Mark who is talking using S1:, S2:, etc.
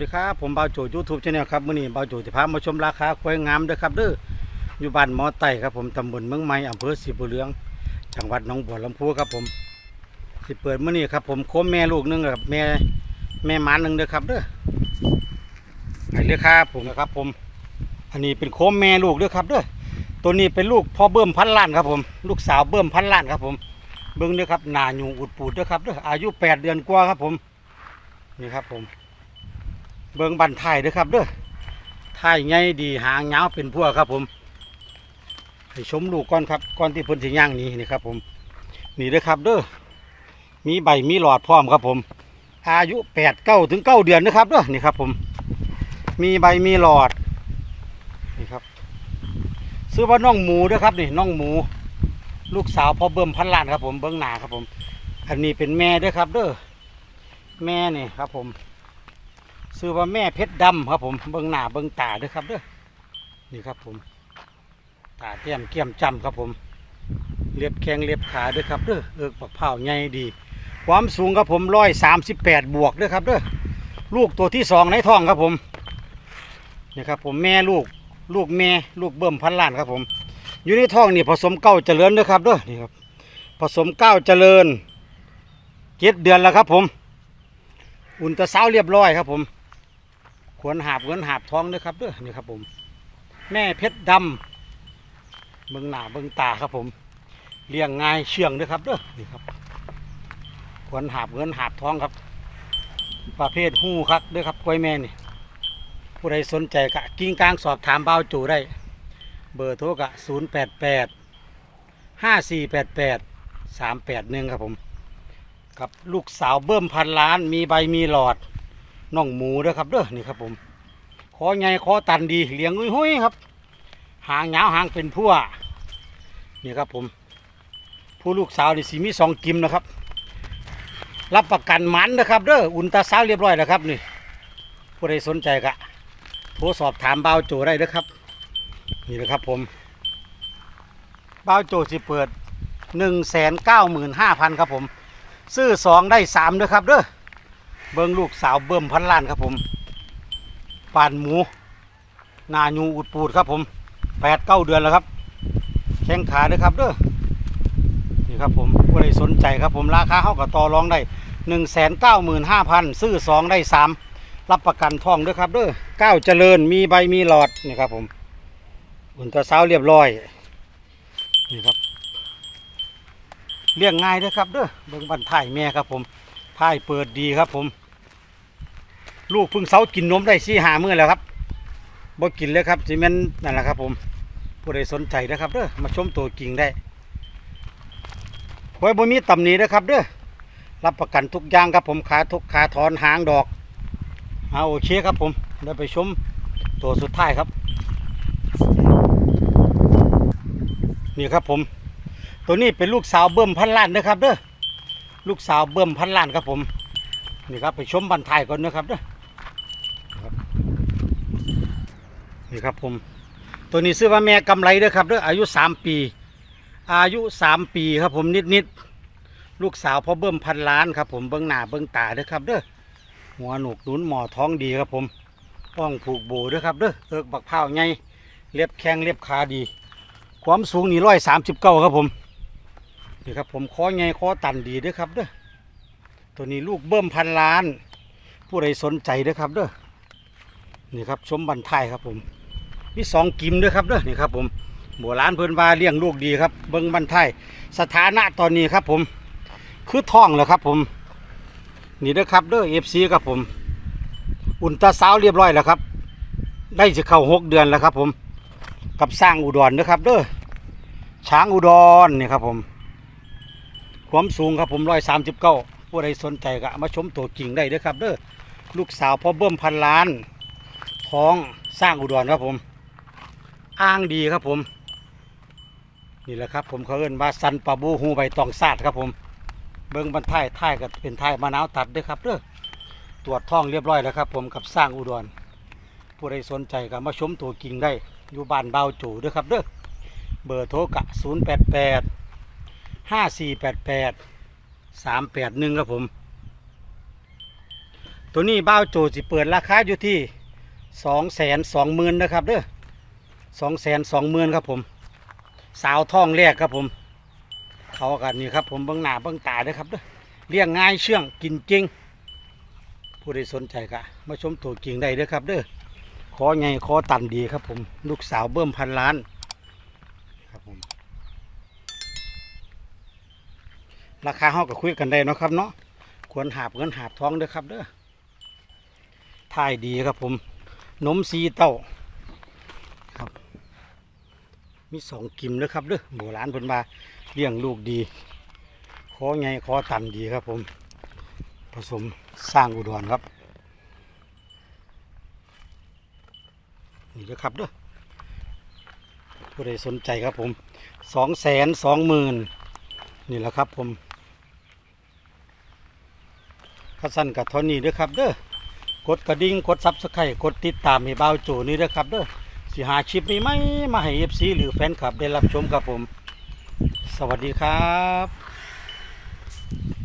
S1: ดีครับผมบ่าวโจยูทูบชาแนลครับมื้อนี้บ่าวโจจะพามาชมราคาควายงามเด้อครับเด้ออยู่บ้านหมอไต่ครับผมตำบลเมืองใหม่อำเภอสีบุเรือง จังหวัดหนองบัวลำพูครับผมสิเปิดมื้อนี้ครับผมโคมแม่ลูกหนึงกับแม่แม่หมาหนึงเด้อครับเด้อไปเลยครับผมนะครับผม อันนี้เป็นโคมแม่ลูกเด้อครับเด้อตัวนี้เป็นลูกพ่อเบิ่มพันล้านครับผม ลูกสาวเบิ่มพันล้านครับผมเบิ่งเด้อครับหนาหยูอุดปูดเด้อครับเด้ออายุแปดเดือนกว่าครับผมนี่ครับผม เบิงบันไทยด้อครับเด้อไทายใหญ่ดีหางยาเป็นพวกครับผม ให้ชมลูกก่อนครับก่อนที่เพิ่นสิย่างนี้นี่ครับผมนี่เด้อครับเด้อมีใบมีหลอดพร้อมครับผม อายุแปดเก้าถึงเก้าเดือนนะครับเด้อนี่ครับผม มีใบมีหลอดนี่ครับ ซื้อว่าน้องหมูเด้อครับนี่น้องหมู ลูกสาวพ่อเบิ่มพันล้านครับผมเบิ้งหนาครับผม อันนี้เป็นแม่เด้อครับเด้อแม่นี่ครับผม ซื้อว่าแม่เพชรดำครับผมเบิ้งหน้าเบิ้งตาด้อครับเด้อนี่ครับผมตาเตี้ยมเกี่ยมจำครับผมเล็บแข้งเล็บขาด้อครับเด้อเอิกปักเผาใหญ่ดี ความสูงครับผมร้อยสามสิบแปดบวกด้อครับเด้อลูกตัวที่สองในท้องครับผมนี่ครับผมแม่ลูกลูกแม่ลูกเบิ่มพันล้านครับผม อยู่ในท้องนี่ผสมเก้าเจริญด้อครับเด้อนี่ครับผสมเก้าเจริญเจ็ดเดือนแล้วครับผม อุ่นตะเสาเรียบร้อยครับผม ขวนหาบเงินหาบท้องด้อครับเด้อนี่ครับผม แม่เพชรดำเบิ่งหน้าเบิ่งตาครับผมเลี้ยงง่ายเชื่องด้อครับเด้อนี่ครับขวนหาบเงินหาบท้องครับ ประเภทหู้ครับเด้อครับกล้วยแม่นี่ผู้ใดสนใจกะกิ้งกลางสอบถามเบาจูได้ เบอร์โทรกะ0 8 8 5 4 8 8 3 8 1ครับผมกับลูกสาวเบิ่มพันล้านมีใบมีหลอด น่องหมูด้อครับเด้อนี่ครับผมคอใหญ่คอตันดีเลี้ยงอุ้ยหุยครับ หางยาวหางเป็นพั่วนี่ครับผม ผู้ลูกสาวนี่สีมีสองกิมนะครับ รับประกันมันนะครับเด้ออุ่นตาสาวเรียบร้อยแล้วครับนี่ผู้ใดสนใจกะโทรสอบถามเบาโจได้เด้อครับ นี่นะครับผมเบาโจสิเปิดหนึ่งแสนเก้าหมื่นห้าพันครับผม ซื้อสองได้สามด้วยครับเด้อ เบิ้งลูกสาวเบิ่มพันล้านครับผมปานหมู นายูอุดปูดครับผมแปดเก้าเดือนแล้วครับ แข้งขาด้วยครับเด้อนี่ครับผมผู้ใดสนใจครับผมราคาเท่ากับต่อรองได้หนึ่งแสนเก้าหมื่นห้าพันซื้อสองได้สามรับประกันทองด้วยครับเด้อเก้าเจริญมีใบมีหลอดนี่ครับผมอุ่นตะเช้าเรียบร้อยนี่ครับเลี้ยงง่ายเด้อครับเด้อเบิ่งบันทายแม่ครับผม ท้ายเปิดดีครับผม ลูกเพิ่งเสากินนมได้สี่หามื้อแล้วครับบ่กินเลยครับสิแม่นนั่นแหละครับ ผมผู้ใดสนใจนะครับเด้อมาชมตัวกิ่งได้ไว้บ่มีตำหนินะครับเด้อรับประกันทุกอย่างครับผมขาทุกขาถอนหางดอกเอาโอเคครับผมเดี๋ยวไปชมตัวสุดท้ายครับ นี่ครับผม ตัวนี้เป็นลูกสาวเบิ่มพันล้านนะครับเด้อ ลูกสาวเบิ่มพันล้านครับผม นี่ครับไปชมบันทายก่อนนะครับเด้อนี่ครับผม ตัวนี้ซื้อว่าแม่กำไรเด้อครับเด้ออายุสามปี อายุสามปีครับผมนิดนิดๆลูกสาวพ่อเบิ่มพันล้านครับผมเบิ้งหน้าเบิ้งตาเด้อครับเด้อหัวหนุกหนุนหมอท้องดีครับผมป้องผูกโบเด้อครับเด้อเอิกบักเผาไงเล็บแข้งเล็บขาดี ความสูงนี่ร้อยสามสิบเก้าครับผม นี่ครับผมคอไงคอตันดีด้อครับเด้อตัวนี้ลูกเบิ่มพันล้าน ผู้ใดสนใจด้อครับเด้อนี่ครับชมบันทายครับผมมีสองกิมด้วยครับเด้อนี่ครับผมโบราณเพิ่นว่าเลี้ยงลูกดีครับเบิ้งบันไทยสถานะตอนนี้ครับผม คือท้องแล้วครับผม นี่เด้อครับเด้อเอฟซีครับผม อุ่นตาสาวเรียบร้อยแล้วครับ ได้จะเข้าหกเดือนแล้วครับผม กับสร้างอุดรนะครับเด้อช้างอุดรนี่ครับผม ความสูงครับผมร้อยสามสิบเก้าผู้ใดสนใจก็มาชมตัวจริงได้เด้อครับเด้อลูกสาวพ่อเบิ้มพันล้านท้องสร้างอุดรครับผม อ้างดีครับผม นี่แหละครับ ผมเขาเอิ้นว่าสันปะบูฮูใบตองซาดครับผม เบิ้งบันท้ายท้ายก็เป็นท้ายมะนาวตัดเด้วยครับเด้อตรวจท้องเรียบร้อยแล้วครับ ผมกับสร้างอุดร ผู้ใดสนใจก็มาชมตัวกิ่งได้ อยู่บ้านเบาจูเด้วยครับเด้อเบอร์โทรกะ0 8 8 5 4 8 8 3 8 1ครับผม ตัวนี้เบ้าโจสิเปิดราคาอยู่ที่สองแสนสองหมื่นนะครับเด้อสองแสนสองหมื่นครับผม สาวท้องแรกครับผม เขากันนี่ครับผมเบิ้งหน้าเบิ้งตาเด้อครับเด้อเลี้ยงง่ายเชื่องกินจริง ผู้ใดสนใจก็มาชมตัวจริงได้เด้อครับเด้อขอไงขอตันดีครับผม ลูกสาวเบิ่มพันล้านครับผม ราคาเฮาก็คุยกันได้นะครับเนาะควรหาบเงินหาบท้องเด้อครับเด้อถ่ายดีครับผมนมซีเต้าครับ มีสองกิมเด้อครับเด้อโบราณเพิ่นมาเลี้ยงลูกดีขอไงขอตันดีครับผม ผสมสร้างอุดรครับนี่เด้อครับเด้อผู้ใดสนใจครับผมสองแสนสองหมื่นนี่แหละครับผม ข้าสั้นกับเทอนี้ด้อครับเด้อกดกระดิ่งกดซับสไครต์กดติดตามให้เบาวโจนี่ด้อครับเด้อสิหาคลิปนี้ไหมมาให้เอฟซีหรือแฟนคลับได้รับชมครับผม สวัสดีครับ